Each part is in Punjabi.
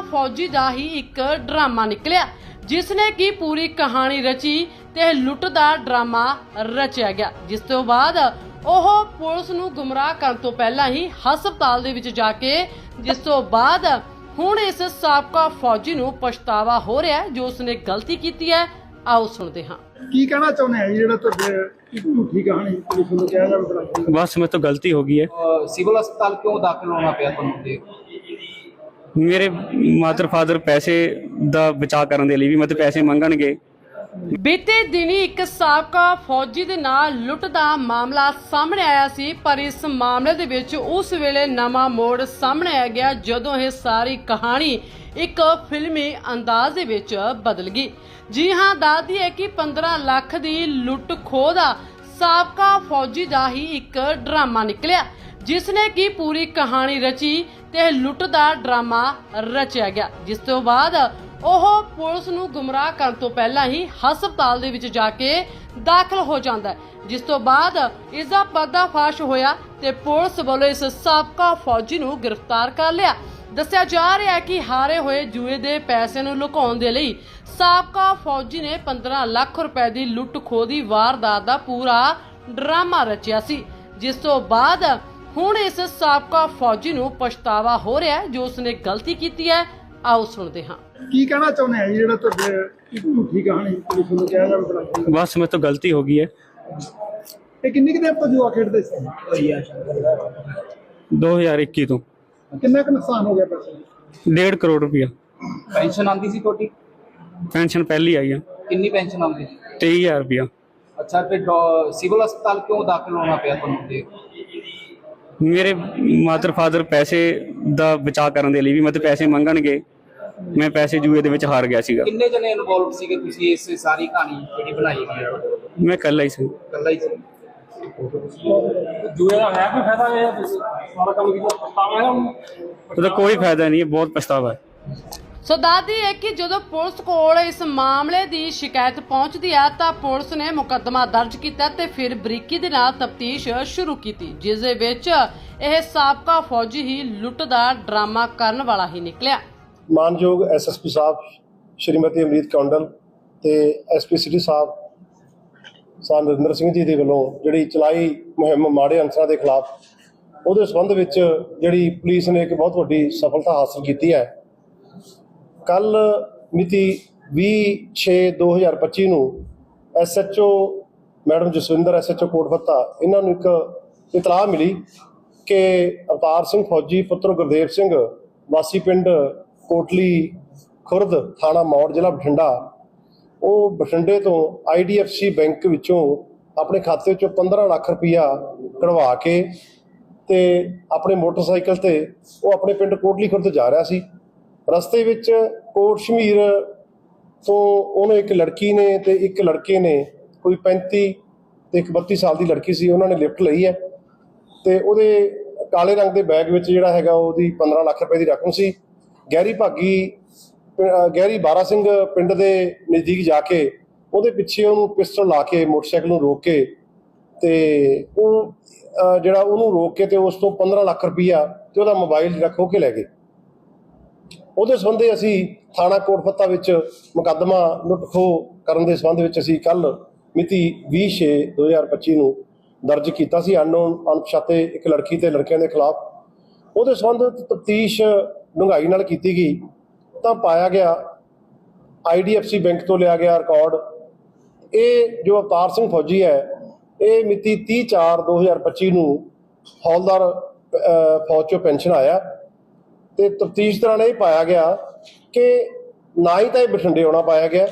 ਪਿੱਛੋਂ ਫੌਜੀ ਦਾ ਹੀ ਇੱਕ ਡਰਾਮਾ ਨਿਕਲਿਆ ਜਿਸ ਨੇ ਕੀ ਪੂਰੀ ਕਹਾਣੀ ਰਚੀ ਤੇ ਲੁੱਟ ਦਾ ਡਰਾਮਾ ਰਚਿਆ ਗਿਆ। ਜਿਸ ਤੋਂ ਬਾਅਦ ਉਹ ਪੁਲਿਸ ਨੂੰ ਗੁੰਮਰਾਹ ਕਰਨ ਤੋਂ ਪਹਿਲਾਂ ਹੀ ਹਸਪਤਾਲ ਦੇ ਵਿੱਚ ਜਾ ਕੇ ਜਿਸ ਤੋਂ ਬਾਅਦ ਹੁਣ ਇਸ ਸਾਬਕਾ ਫੌਜੀ ਨੂੰ ਪਛਤਾਵਾ ਹੋ ਰਿਹਾ ਜੋ ਉਸਨੇ ਗਲਤੀ ਕੀਤੀ ਹੈ। ਆਓ ਸੁਣਦੇ ਹਾਂ। ਕੀ ਕਹਿਣਾ ਚਾਹੁੰਦੇ ਆ ਜਿਹੜਾ ਤੁਹਾਡੇ ਝੂਠੀ ਕਹਾਣੀ ਪੁਲਿਸ ਨੂੰ ਕਿਹਾ ਬਸ ਮੇਰੇ ਤੋਂ ਗਲਤੀ ਹੋ ਗਈ ਹੈ। ਸਿਵਲ ਹਸਪਤਾਲ ਕਿਉਂ ਦਾਖਲ ਹੋਣਾ ਪਿਆ ਤੁਹਾਨੂੰ? ਤੇ ਮੇਰੇ ਮਾਤਰ ਫਾਦਰ ਪੈਸੇ ਦਾ ਬਚਾਅ ਕਰਨ ਦੇ ਲਈ ਵੀ ਮਤਲਬ ਪੈਸੇ ਮੰਗਣਗੇ। ਬੀਤੇ ਦਿਨੀ ਇੱਕ ਸਾਬਕਾ ਫੌਜੀ ਦੇ ਨਾਲ ਲੁੱਟ ਦਾ ਮਾਮਲਾ ਸਾਹਮਣੇ ਆਇਆ ਸੀ, ਪਰ ਇਸ ਮਾਮਲੇ ਦੇ ਵਿੱਚ ਉਸ ਵੇਲੇ ਨਵਾਂ ਮੋੜ ਸਾਹਮਣੇ ਆ ਗਿਆ, ਜਦੋਂ ਇਹ ਸਾਰੀ ਕਹਾਣੀ ਇੱਕ ਫਿਲਮੀ ਅੰਦਾਜ਼ ਦੇ ਵਿੱਚ ਬਦਲ ਗਈ। ਜੀ ਹਾਂ ਦੱਸਦੀ ਹੈ ਕਿ 15 ਲੱਖ ਦੀ ਲੁੱਟ ਖੋਹ ਦਾ ਸਾਬਕਾ ਫੌਜੀ ਦਾ ਹੀ ਇੱਕ ਡਰਾਮਾ ਨਿਕਲਿਆ। ਜਿਸ ਨੇ ਕੀ ਪੂਰੀ ਕਹਾਣੀ ਰਚੀ ਤੇ ਲੁੱਟ ਦਾ ਡਰਾਮਾ ਰਚਿਆ ਗਿਆ। ਜਿਸ ਤੋਂ ਬਾਅਦ ਉਹ ਪੁਲਿਸ ਨੂੰ ਗੁੰਮਰਾਹ ਕਰਨ ਤੋਂ ਪਹਿਲਾਂ ਹੀ ਹਸਪਤਾਲ ਦੇ ਵਿੱਚ ਜਾ ਕੇ ਦਾਖਲ ਹੋ ਜਾਂਦਾ ਜਿਸ ਤੋਂ ਬਾਅਦ ਇਸ ਦਾ ਪਰਦਾਫਾਸ਼ ਹੋਇਆ ਤੇ ਪੁਲਿਸ ਵੱਲੋਂ ਇਸ ਸਾਬਕਾ ਫੌਜੀ ਨੂੰ ਗ੍ਰਿਫਤਾਰ ਕਰ ਲਿਆ। ਦੱਸਿਆ ਜਾ ਰਿਹਾ ਹੈ ਕਿ ਹਾਰੇ ਹੋਏ ਜੂਏ ਦੇ ਪੈਸੇ ਨੂੰ ਲੁਕਾਉਣ ਦੇ ਲਈ ਸਾਬਕਾ ਫੌਜੀ ਨੇ 15 ਲੱਖ ਰੁਪਏ ਦੀ ਲੁੱਟ ਖੋਹ ਦੀ ਵਾਰਦਾਤ ਦਾ ਪੂਰਾ ਡਰਾਮਾ ਰਚਿਆ ਸੀ। ਜਿਸ ਤੋਂ ਬਾਅਦ ਹੁਣ ਇਸ ਸਾਬਕਾ ਫੌਜੀ ਨੂੰ ਪਛਤਾਵਾ ਹੋ ਰਿਹਾ ਹੈ ਜੋ ਉਸਨੇ ਗਲਤੀ ਕੀਤੀ ਹੈ ਆਓ ਸੁਣਦੇ ਹਾਂ ਕੀ ਕਹਿਣਾ ਚਾਹੁੰਦੇ ਆ ਜੀ ਜਿਹੜਾ ਤੁਹਾਡੇ ਇੱਕ ਝੂਠੀ ਕਹਾਣੀ ਪੁਲਿਸ ਨੂੰ ਕਿਹਾ ਜਾਵੇ ਬਣਾਈ बस में तो गलती हो गई है ਇਹ ਕਿੰਨੀ ਕੁ ਦੇਰ ਤੋਂ ਜੂਆ ਖੇਡਦੇ ਸੀ 2021 ਤੋਂ ਕਿੰਨਾ ਕੁ ਨੁਕਸਾਨ ਹੋ ਗਿਆ ਪੈਸੇ ਦਾ? ਡੇਢ ਕਰੋੜ ਰੁਪਇਆ ਪੈਨਸ਼ਨ ਆਉਂਦੀ ਸੀ ਤੁਹਾਡੀ ਪੈਨਸ਼ਨ ਪਹਿਲੀ ਆਈ ਆ ਕਿੰਨੀ ਪੈਨਸ਼ਨ ਆਉਂਦੀ ਸੀ 23000 ਰੁਪਇਆ ਅੱਛਾ ਫਿਰ ਡੋ- ਸਿਵਲ ਹਸਪਤਾਲ ਕਿਉਂ ਦਾਖਲ ਹੋਣਾ ਪਿਆ ਤੁਹਾਨੂੰ ਤੇ ਮੇਰੇ ਮਾਤਰ ਫਾਦਰ ਪੈਸੇ ਦਾ ਬਚਾਅ ਕਰਨ ਦੇ ਲਈ ਵੀ ਮਤਲਬ ਪੈਸੇ ਮੰਗਣਗੇ ਮੈਂ ਪੈਸੇ ਜੂਏ ਦੇ ਵਿੱਚ ਹਾਰ ਗਿਆ ਸੀਗਾ। ਕਿੰਨੇ ਜਣੇ ਇਨਵੋਲਵ ਸੀਗੇ ਤੁਸੀਂ ਇਸ ਸਾਰੀ ਕਹਾਣੀ ਜਿਹੜੀ ਬਣਾਈ ਗਈ ਹੈ? ਮੈਂ ਇਕੱਲਾ ਹੀ ਸੀ। ਇਕੱਲਾ ਹੀ ਸੀ। ਜੂਏ ਦਾ ਹੈ ਕੋਈ ਫਾਇਦਾ ਇਹ ਸਾਰਾ ਕੰਮ ਕੀਤਾ? ਪਛਤਾਵਾ ਹੈ ਉਹਦਾ ਕੋਈ ਫਾਇਦਾ ਨਹੀਂ ਹੈ ਬਹੁਤ ਪਛਤਾਵਾ ਹੈ। ਸੋ ਦੱਸਦੀ ਹੈ ਕਿ ਜਦੋਂ ਪੁਲਿਸ ਕੋਲ ਇਸ ਮਾਮਲੇ ਦੀ ਸ਼ਿਕਾਇਤ ਪਹੁੰਚਦੀ ਹੈ ਤਾਂ ਪੁਲਿਸ ਨੇ ਮੁਕੱਦਮਾ ਦਰਜ ਕੀਤਾ ਤੇ ਫਿਰ ਬਰੀਕੀ ਦੇ ਨਾਲ ਤਫਤੀਸ਼ ਸ਼ੁਰੂ ਕੀਤੀ, ਜਿਸ ਦੇ ਵਿੱਚ ਇਹ ਸਾਬਕਾ ਫੌਜੀ ਹੀ ਲੁੱਟ ਦਾ ਡਰਾਮਾ ਕਰਨ ਵਾਲਾ ਹੀ ਨਿਕਲਿਆ। ਮਾਨਯੋਗ ਐਸਐਸਪੀ ਸਾਹਿਬ, ਸ਼੍ਰੀਮਤੀ ਅਮਰੀਤ ਕੌਂਡਲ ਤੇ ਐਸਪੀ ਸਿਟੀ ਸਾਹਿਬ ਸਾਹਿਬ ਨਰਿੰਦਰ ਸਿੰਘ ਜੀ ਦੇ ਵੱਲੋਂ ਜਿਹੜੀ ਚਲਾਈ ਮੁਹਿੰਮ ਮਾੜੇ ਅਨਸਰਾਂ ਦੇ ਖਿਲਾਫ, ਉਹਦੇ ਸਬੰਧ ਵਿੱਚ ਜਿਹੜੀ ਪੁਲਿਸ ਨੇ ਇੱਕ ਬਹੁਤ ਵੱਡੀ ਸਫਲਤਾ ਹਾਸਲ ਕੀਤੀ ਹੈ। ਕੱਲ ਮਿਤੀ 20/6/2025 ਨੂੰ SHO madam Jaswinder SHO Kotfatta ਇਹਨਾਂ ਨੂੰ ਇੱਕ ਇਤਲਾਹ ਮਿਲੀ ਕਿ ਅਵਤਾਰ ਸਿੰਘ ਫੌਜੀ, ਪੁੱਤਰ ਗੁਰਦੇਵ ਸਿੰਘ, ਵਾਸੀ ਪਿੰਡ ਕੋਟਲੀ ਖੁਰਦ ਥਾਣਾ ਮੌੜ, ਜ਼ਿਲ੍ਹਾ ਬਠਿੰਡਾ, ਉਹ ਬਠਿੰਡੇ ਤੋਂ ਆਈਡੀਐਫਸੀ ਬੈਂਕ ਵਿੱਚੋਂ ਆਪਣੇ ਖਾਤੇ ਵਿੱਚੋਂ 15 ਲੱਖ ਰੁਪਇਆ ਕਢਵਾ ਕੇ ਤੇ ਆਪਣੇ ਮੋਟਰਸਾਈਕਲ ਤੇ ਉਹ ਆਪਣੇ ਪਿੰਡ ਕੋਟਲੀ ਖੁਰਦ ਜਾ ਰਿਹਾ ਸੀ। ਰਸਤੇ ਵਿੱਚ ਕੋਟ ਸ਼ਮੀਰ ਤੋਂ ਉਹਨੂੰ ਇੱਕ ਲੜਕੀ ਨੇ ਤੇ ਇੱਕ ਲੜਕੇ ਨੇ, ਕੋਈ 35 ਤੇ ਇੱਕ 32 ਸਾਲ ਦੀ ਲੜਕੀ ਸੀ, ਉਹਨਾਂ ਨੇ ਲਿਫਟ ਲਈ ਹੈ ਤੇ ਉਹਦੇ ਕਾਲੇ ਰੰਗ ਦੇ ਬੈਗ ਵਿੱਚ ਜਿਹੜਾ ਹੈਗਾ ਉਹਦੀ 15 ਲੱਖ ਰੁਪਏ ਦੀ ਰਕਮ ਸੀ। ਗਹਿਰੀ ਭਾਗੀ ਅਹ ਗਹਿਰੀ ਬਾਰਾ ਸਿੰਘ ਪਿੰਡ ਦੇ ਨਜ਼ਦੀਕ ਜਾ ਕੇ ਉਹਦੇ ਪਿੱਛੇ ਉਹਨੂੰ ਪਿਸਟਲ ਲਾ ਕੇ, ਮੋਟਰਸਾਈਕਲ ਨੂੰ ਰੋਕ ਕੇ ਤੇ ਉਹ ਜਿਹੜਾ ਉਹਨੂੰ ਰੋਕ ਕੇ ਤੇ ਉਸ ਤੋਂ 15 ਲੱਖ ਰੁਪਈਆ ਤੇ ਉਹਦਾ ਮੋਬਾਈਲ ਜਿਹੜਾ ਕੇ ਲੈ ਗਏ। ਉਹਦੇ ਸੰਬੰਧੀ ਅਸੀਂ ਥਾਣਾ ਕੋਟਫੱਤਾ ਵਿੱਚ ਮੁਕੱਦਮਾ ਲੁੱਟ ਖੋਹ ਕਰਨ ਦੇ ਸੰਬੰਧ ਵਿੱਚ ਅਸੀਂ ਕੱਲ ਮਿਤੀ 20/6/2025 ਨੂੰ ਦਰਜ ਕੀਤਾ ਸੀ। ਅਨਨੋਨ ਅਣਪਛਾਤੇ ਇੱਕ ਲੜਕੀ ਤੇ ਲੜਕਿਆਂ ਦੇ ਖਿਲਾਫ। ਉਹਦੇ ਸੰਬੰਧ ਤਫਤੀਸ਼ ਡੂੰਘਾਈ ਨਾਲ ਕੀਤੀ ਗਈ। ਤਾਂ ਪਾਇਆ ਗਿਆ ਆਈਡੀਐਫਸੀ ਬੈਂਕ ਤੋਂ ਲਿਆ ਗਿਆ ਰਿਕਾਰਡ। ਇਹ ਜੋ ਅਵਤਾਰ ਸਿੰਘ ਫੌਜੀ ਹੈ, ਇਹ ਮਿਤੀ 30/4/2025 ਨੂੰ ਹੌਲਦਾਰ ਫੌਜ ਚੋਂ ਪੈਨਸ਼ਨ ਆਇਆ। ਤੇ ਤਫਤੀਸ਼ ਦੌਰਾਨ ਇਹ ਪਾਇਆ ਗਿਆ ਕਿ ਨਾ ਹੀ ਤਾਂ ਇਹ ਬਠਿੰਡੇ ਆਉਣਾ ਪਾਇਆ ਗਿਆ,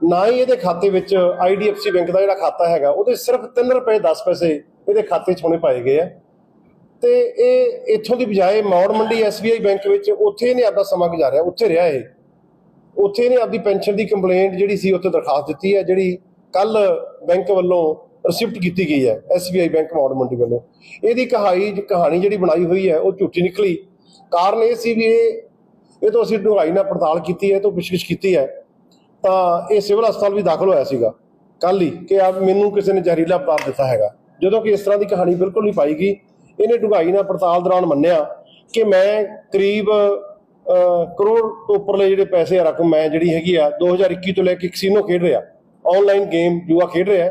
ਨਾ ਹੀ ਇਹਦੇ ਖਾਤੇ ਵਿੱਚ ਆਈਡੀਐਫਸੀ ਬੈਂਕ ਦਾ ਜਿਹੜਾ ਖਾਤਾ ਹੈਗਾ, ਉਹਦੇ ਸਿਰਫ 3 ਰੁਪਏ 10 ਪੈਸੇ ਇਹਦੇ ਖਾਤੇ 'ਚ ਹੋਣੇ ਪਾਏ ਗਏ ਆ। ਤੇ ਇਹ ਇੱਥੋਂ ਦੀ ਬਜਾਏ ਮੌੜ ਮੰਡੀ ਐਸਬੀਆਈ ਬੈਂਕ ਵਿੱਚ ਉੱਥੇ ਇਹਨੇ ਆਪਦਾ ਸਮਾਂ ਗੁਜ਼ਾਰਿਆ, ਉੱਥੇ ਰਿਹਾ ਇਹ। ਉੱਥੇ ਇਹਨੇ ਆਪਦੀ ਪੈਨਸ਼ਨ ਦੀ ਕੰਪਲੇਂਟ ਜਿਹੜੀ ਸੀ ਉੱਥੇ ਦਰਖਾਸਤ ਦਿੱਤੀ ਹੈ, ਜਿਹੜੀ ਕੱਲ ਬੈਂਕ ਵੱਲੋਂ ਰਿਸਿਪਟ ਕੀਤੀ ਗਈ ਹੈ ਐਸਬੀਆਈ ਬੈਂਕ ਮੌੜ ਮੰਡੀ ਵੱਲੋਂ। ਇਹਦੀ ਕਹਾਣੀ ਕਹਾਣੀ ਜਿਹੜੀ ਬਣਾਈ ਹੋਈ ਹੈ, ਉਹ ਝੂਠੀ ਨਿਕਲੀ। ਕਾਰਨ ਇਹ ਸੀ ਵੀ ਇਹ ਇਹ ਤੋਂ ਅਸੀਂ ਡੂੰਘਾਈ ਨਾਲ ਪੜਤਾਲ ਕੀਤੀ ਹੈ, ਇਹ ਤੋਂ ਪੁੱਛਗਿੱਛ ਕੀਤੀ ਹੈ। ਤਾਂ ਇਹ ਸਿਵਲ ਹਸਪਤਾਲ ਵੀ ਦਾਖਲ ਹੋਇਆ ਸੀਗਾ। ਕੱਲ ਹੀ ਕਿ ਆ ਮੈਨੂੰ ਕਿਸੇ ਨੇ ਜ਼ਹਿਰੀਲਾ ਪਦਾਰਥ ਦਿੱਤਾ ਹੈਗਾ। ਜਦੋਂ ਕਿ ਇਸ ਤਰ੍ਹਾਂ ਦੀ ਕਹਾਣੀ ਬਿਲਕੁਲ ਨਹੀਂ ਪਾਈ ਗਈ। ਇਹਨੇ ਡੂੰਘਾਈ ਨਾਲ ਪੜਤਾਲ ਦੌਰਾਨ ਮੰਨਿਆ ਕਿ ਮੈਂ ਕਰੀਬ ਕਰੋੜ ਤੋਂ ਉੱਪਰਲੇ ਜਿਹੜੇ ਪੈਸੇ ਆ, ਰਕਮ ਮੈਂ ਜਿਹੜੀ ਹੈਗੀ ਆ 2021 ਤੋਂ ਲੈ ਕੇ ਕਸੀਨੋ ਖੇਡ ਰਿਹਾ। ਆਨਲਾਈਨ ਗੇਮ ਜੂਆ ਖੇਡ ਰਿਹਾ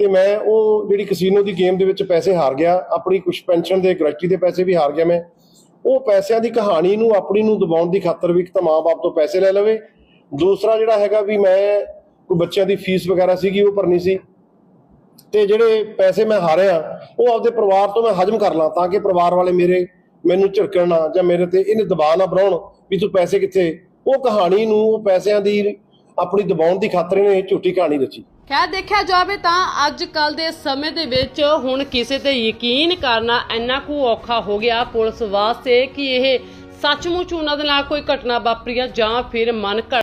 ਤੇ ਮੈਂ ਉਹ ਜਿਹੜੀ ਕਸੀਨੋ ਦੀ ਗੇਮ ਦੇ ਵਿੱਚ ਪੈਸੇ ਹਾਰ ਗਿਆ। ਆਪਣੀ ਕੁਝ ਪੈਨਸ਼ਨ ਦੇ ਗ੍ਰੈਚੁਟੀ ਦੇ ਪੈਸੇ ਵੀ ਹਾਰ ਗਿਆ ਮੈਂ। ਉਹ ਪੈਸਿਆਂ ਦੀ ਕਹਾਣੀ ਨੂੰ, ਆਪਣੀ ਨੂੰ ਦਬਾਉਣ ਦੀ ਖਾਤਰ ਵੀ ਇੱਕ ਤਾਂ ਮਾਂ-ਬਾਪ ਤੋਂ ਪੈਸੇ ਲੈ ਲਵੇ। ਦੂਸਰਾ ਜਿਹੜਾ ਹੈਗਾ ਵੀ ਮੈਂ ਕੋਈ ਬੱਚਿਆਂ ਦੀ ਫੀਸ ਵਗੈਰਾ ਸੀਗੀ, ਉਹ ਭਰਨੀ ਸੀ। ਤੇ ਜਿਹੜੇ ਪੈਸੇ ਮੈਂ ਹਾਰਿਆ, ਉਹ ਆਪਦੇ ਪਰਿਵਾਰ ਤੋਂ ਮੈਂ ਹਜਮ ਕਰ ਲਾਂ ਤਾਂ ਕਿ ਪਰਿਵਾਰ ਵਾਲੇ ਮੇਰੇ ਮੈਨੂੰ ਝਿੜਕਣ ਨਾ ਜਾਂ ਮੇਰੇ ਤੇ ਇਹਨੇ ਦਬਾਅ ਨਾ ਬਣਾਉਣ ਵੀ ਤੂੰ ਪੈਸੇ ਕਿੱਥੇ। ਉਹ ਕਹਾਣੀ ਨੂੰ, ਉਹ ਪੈਸਿਆਂ ਦੀ ਆਪਣੀ ਦਬਾਉਣ ਦੀ ਖਾਤਰ ਇਹਨੇ ਝੂਠੀ ਕਹਾਣੀ ਰਚੀ। ਖੈਰ, ਦੇਖਿਆ ਜਾਵੇ ਤਾਂ ਅੱਜ ਕੱਲ ਦੇ ਸਮੇਂ ਦੇ ਵਿੱਚ ਹੁਣ ਕਿਸੇ ਤੇ ਯਕੀਨ ਕਰਨਾ ਇੰਨਾ ਕੁ ਔਖਾ ਹੋ ਗਿਆ ਪੁਲਿਸ ਵਾਸਤੇ ਕਿ ਇਹ ਸੱਚਮੁੱਚ ਉਹਨਾਂ ਦੇ ਨਾਲ ਕੋਈ ਘਟਨਾ ਵਾਪਰੀ ਆ ਜਾਂ ਫਿਰ ਮਨ ਘੜ